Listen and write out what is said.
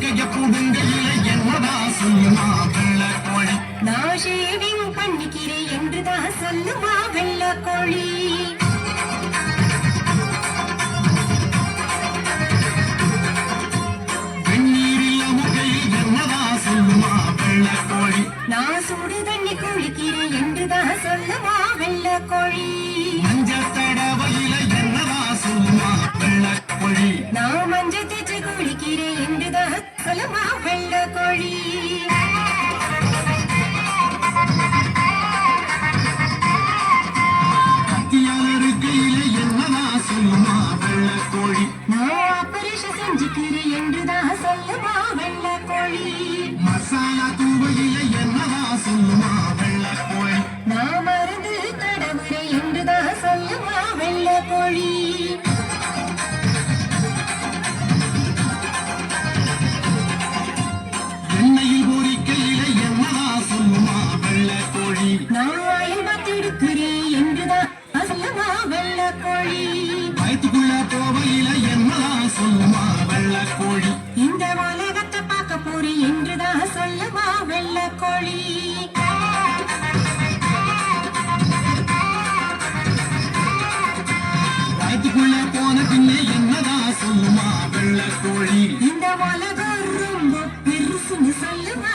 கைய புடுங்கையில என்னடா சொல்லுமா வெள்ள கோழி? நான் ஷேவிங் பண்ணிக்கிறேன் என்றுதான் வெள்ள கோழி? நான் சுடு தண்ணி குளிக்கிறேன் என்றுதான் சொல்லுமா வெள்ள கோழி? சொல்லுமா வெள்ள கோழி? மசாலா தூவையில என்னடா சொல்லுமா வெள்ள கோழி? நான் மருந்து தடவுரை என்றுதான் சொல்லுமா வெள்ள கோழி. வயிற்றுக்குள்ள போவையில என்னதான் சொல்லுமா வெள்ள கோழி இந்த உலகத்தை பார்க்க போறி என்றுதான் சொல்லுமா வெள்ள கோழி வயிற்றுக்குள்ள போன பின்னே என்னதான் சொல்லுமா வெள்ள கோழி இந்த உலகம் ரொம்ப பெருசுன்னு சொல்லுமா